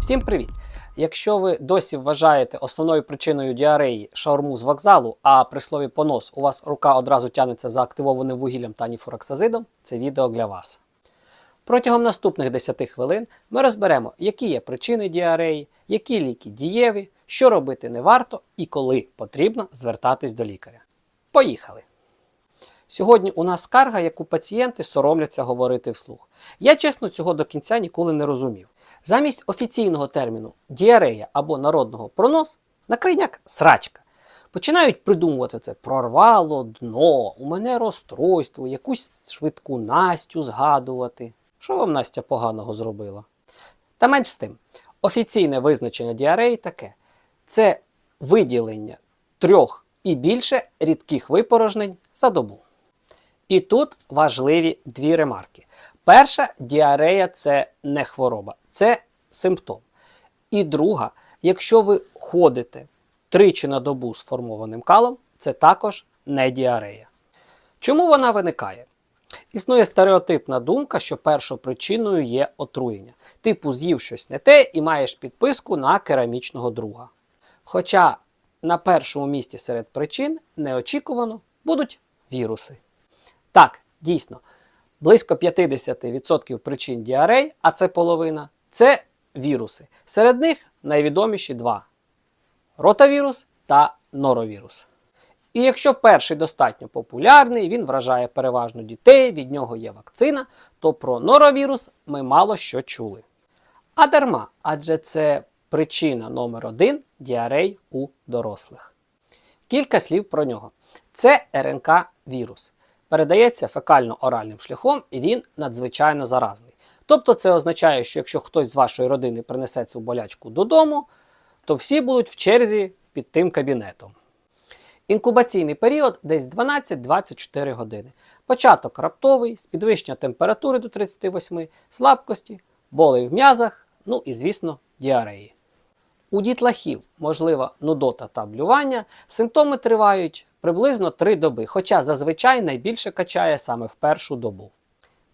Всім привіт! Якщо ви досі вважаєте основною причиною діареї шаурму з вокзалу, а при слові понос у вас рука одразу тягнеться за активованим вугіллям та ніфуроксазидом, це відео для вас. Протягом наступних 10 хвилин ми розберемо, які є причини діареї, які ліки дієві, що робити не варто і коли потрібно звертатись до лікаря. Поїхали! Сьогодні у нас скарга, яку пацієнти соромляться говорити вслух. Я чесно цього до кінця ніколи не розумів. Замість офіційного терміну діарея або народного пронос накрийняк срачка. Починають придумувати це прорвало дно, у мене розстройство, якусь швидку Настю згадувати. Що вам Настя поганого зробила? Та менш з тим, офіційне визначення діареї таке: це виділення трьох і більше рідких випорожнень за добу. І тут важливі дві ремарки. Перша діарея це не хвороба, це симптом. І друга, якщо ви ходите тричі на добу з формованим калом, це також не діарея. Чому вона виникає? Існує стереотипна думка, що першою причиною є отруєння. Типу з'їв щось не те і маєш підписку на керамічного друга. Хоча на першому місці серед причин неочікувано будуть віруси. Так, дійсно, близько 50% причин діарей, а це половина, це віруси. Серед них найвідоміші два: ротавірус та норовірус. І якщо перший достатньо популярний, він вражає переважно дітей, від нього є вакцина, то про норовірус ми мало що чули. А дарма, адже це причина номер один діарей у дорослих. Кілька слів про нього. Це РНК-вірус. Передається фекально-оральним шляхом і він надзвичайно заразний. Тобто це означає, що якщо хтось з вашої родини принесе цю болячку додому, то всі будуть в черзі під тим кабінетом. Інкубаційний період десь 12-24 години. Початок раптовий, з підвищення температури до 38, слабкості, болей в м'язах, ну і, звісно, діареї. У дітлахів можлива нудота та блювання, симптоми тривають приблизно 3 доби, хоча зазвичай найбільше качає саме в першу добу.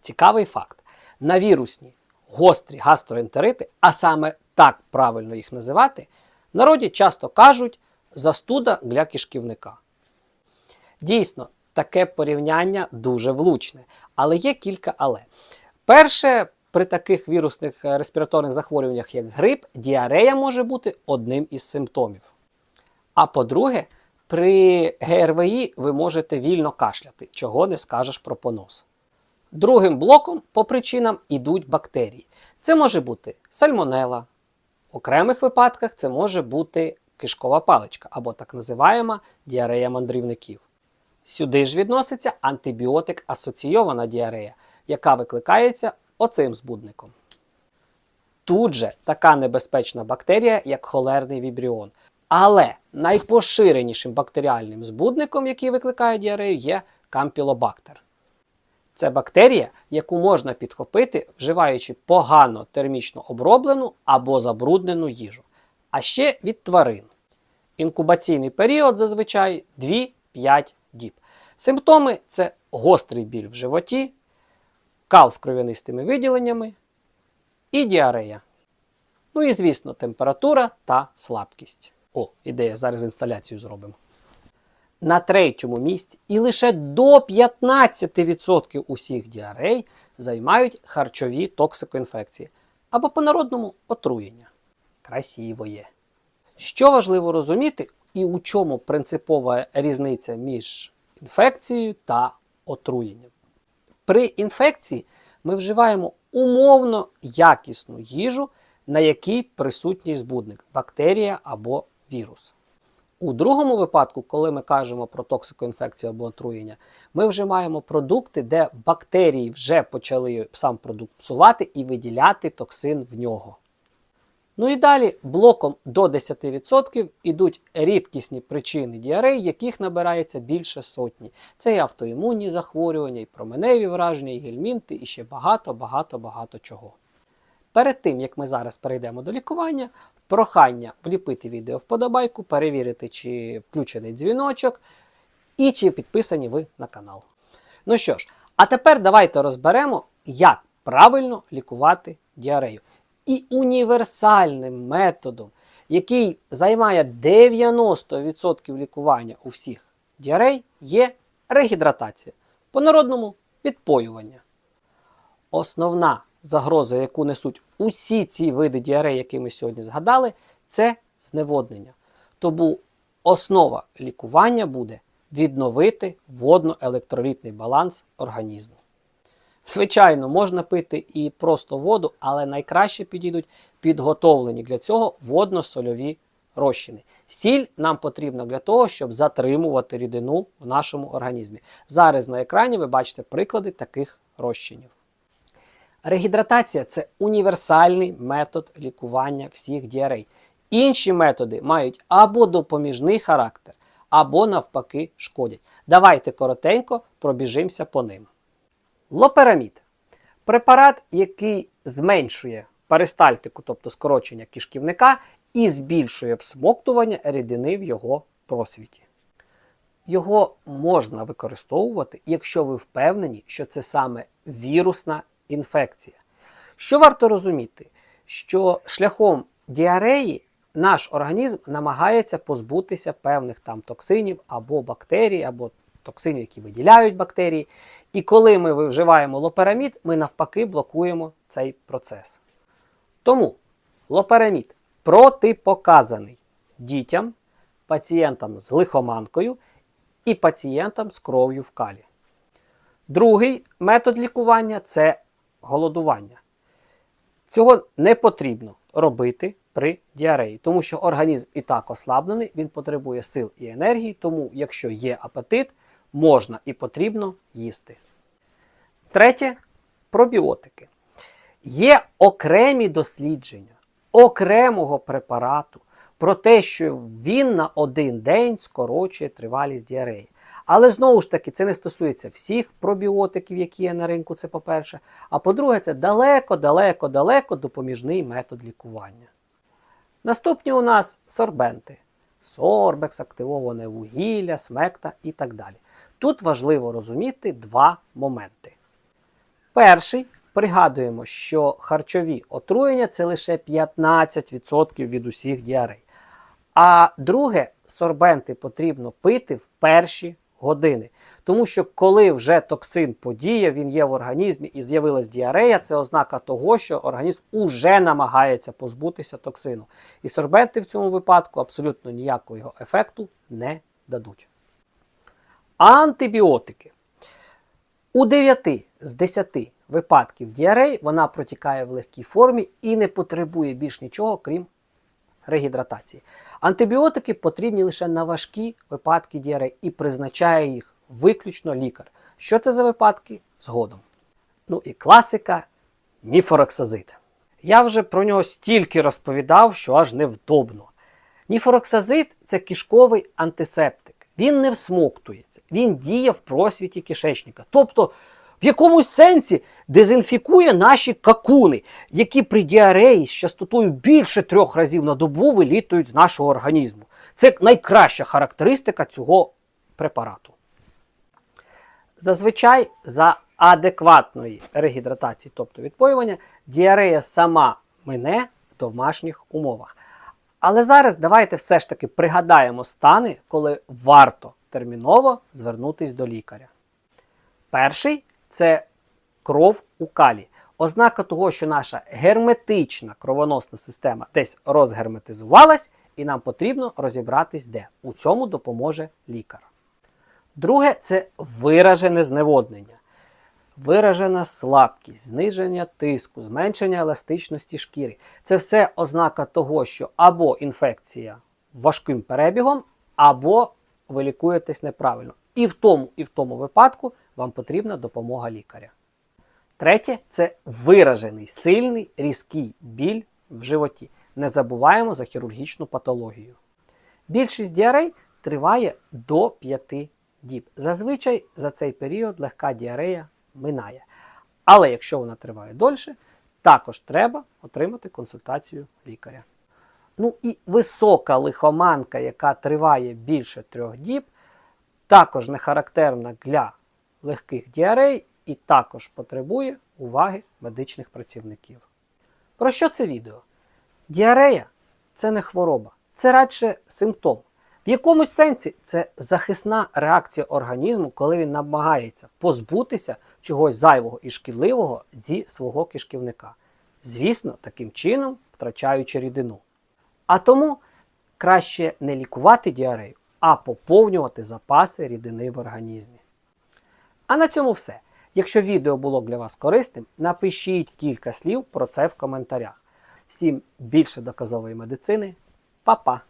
Цікавий факт: на вірусні гострі гастроентерити, а саме так правильно їх називати, народі часто кажуть застуда для кишківника. Дійсно, таке порівняння дуже влучне, але є кілька але. Перше, при таких вірусних е, респіраторних захворюваннях, як грип, діарея може бути одним із симптомів. А по-друге, при ГРВІ ви можете вільно кашляти, чого не скажеш про понос. Другим блоком по причинам ідуть бактерії. Це може бути сальмонела. В окремих випадках це може бути кишкова паличка або так називаємо діарея мандрівників. Сюди ж відноситься антибіотик асоційована діарея, яка викликається оцим збудником. Тут же така небезпечна бактерія, як холерний вібріон. Але найпоширенішим бактеріальним збудником, який викликає діарею, є кампілобактер. Це бактерія, яку можна підхопити, вживаючи погано термічно оброблену або забруднену їжу, а ще від тварин. Інкубаційний період зазвичай 2-5 діб. Симптоми це гострий біль в животі, кал з кров'янистими виділеннями і діарея. Ну і, звісно, температура та слабкість. О, ідея, зараз інсталяцію зробимо. На третьому місці і лише до 15% усіх діарей займають харчові токсикоінфекції або по-народному отруєння. Красиво є. Що важливо розуміти, і у чому принципова різниця між інфекцією та отруєнням. При інфекції ми вживаємо умовно якісну їжу, на якій присутній збудник бактерія або вірус. У другому випадку, коли ми кажемо про токсикоінфекцію або отруєння, ми вживаємо продукти, де бактерії вже почали сам продукт псувати і виділяти токсин в нього. Ну і далі блоком до 10% ідуть рідкісні причини діарей, яких набирається більше сотні. Це і автоімунні захворювання, і променеві враження, і гельмінти, і ще багато-багато-багато чого. Перед тим, як ми зараз перейдемо до лікування, прохання вліпити відео вподобайку, перевірити, чи включений дзвіночок, і чи підписані ви на канал. Ну що ж, а тепер давайте розберемо, як правильно лікувати діарею. І універсальним методом, який займає 90% лікування у всіх діарей, є регідратація. По-народному відпоювання. Основна загроза, яку несуть усі ці види діарей, які ми сьогодні згадали, це зневоднення. Тому основа лікування буде відновити водно-електролітний баланс організму. Звичайно, можна пити і просто воду, але найкраще підійдуть підготовлені для цього водно-сольові розчини. Сіль нам потрібна для того, щоб затримувати рідину в нашому організмі. Зараз на екрані ви бачите приклади таких розчинів. Регідратація це універсальний метод лікування всіх діарей. Інші методи мають або допоміжний характер, або навпаки шкодять. Давайте коротенько пробіжимося по ним. Лоперамід препарат, який зменшує перистальтику, тобто скорочення кишківника, і збільшує всмоктування рідини в його просвіті. Його можна використовувати, якщо ви впевнені, що це саме вірусна інфекція. Що варто розуміти, що шляхом діареї наш організм намагається позбутися певних там токсинів або бактерій, або токсинів, які виділяють бактерії. І коли ми вживаємо лоперамід, ми навпаки блокуємо цей процес. Тому лоперамід протипоказаний дітям, пацієнтам з лихоманкою і пацієнтам з кров'ю в калі. Другий метод лікування це голодування. Цього не потрібно робити при діареї, тому що організм і так ослаблений, він потребує сил і енергії, тому, якщо є апетит, можна і потрібно їсти. Третє пробіотики. Є окремі дослідження окремого препарату про те, що він на один день скорочує тривалість діареї. Але знову ж таки, це не стосується всіх пробіотиків, які є на ринку, це по-перше. А по-друге, це далеко-далеко-далеко допоміжний метод лікування. Наступні у нас сорбенти. Сорбекс, активоване вугілля, смекта і так далі. Тут важливо розуміти два моменти. Перший пригадуємо, що харчові отруєння це лише 15% від усіх діарей. А друге, сорбенти потрібно пити в перші години. Тому що коли вже токсин подіє, він є в організмі і з'явилась діарея, це ознака того, що організм уже намагається позбутися токсину. І сорбенти в цьому випадку абсолютно ніякого ефекту не дадуть. Антибіотики. У 9 з 10 випадків діарей вона протікає в легкій формі і не потребує більш нічого, крім регідратації. Антибіотики потрібні лише на важкі випадки діарей і призначає їх виключно лікар. Що це за випадки? Згодом. Ну і класика ніфороксазид. Я вже про нього стільки розповідав, що аж невдобно. Ніфороксазид це кишковий антисептик. Він не всмоктується, він діє в просвіті кишечника. Тобто, в якомусь сенсі дезінфікує наші какуни, які при діареї з частотою більше трьох разів на добу вилітують з нашого організму. Це найкраща характеристика цього препарату. Зазвичай за адекватної регідратації, тобто відпоювання, діарея сама мине в домашніх умовах. Але зараз давайте все ж таки пригадаємо стани, коли варто терміново звернутися до лікаря. Перший це кров у калі. Ознака того, що наша герметична кровоносна система десь розгерметизувалась, і нам потрібно розібратись, де. У цьому допоможе лікар. Друге це виражене зневоднення. Виражена слабкість, зниження тиску, зменшення еластичності шкіри. Це все ознака того, що або інфекція важким перебігом, або ви лікуєтесь неправильно. І в тому, і в тому випадку вам потрібна допомога лікаря. Третє це виражений сильний різкий біль в животі. Не забуваємо за хірургічну патологію. Більшість діарей триває до 5 діб. Зазвичай за цей період легка діарея минає. Але якщо вона триває дольше, також треба отримати консультацію лікаря. Ну і висока лихоманка, яка триває більше трьох діб, також не характерна для легких діарей і також потребує уваги медичних працівників. Про що це відео? Діарея це не хвороба, це радше симптом. В якомусь сенсі це захисна реакція організму, коли він намагається позбутися чогось зайвого і шкідливого зі свого кишківника. Звісно, таким чином втрачаючи рідину. А тому краще не лікувати діарею, а поповнювати запаси рідини в організмі. А на цьому все. Якщо відео було для вас корисним, напишіть кілька слів про це в коментарях. Всім більше доказової медицини. Па-па!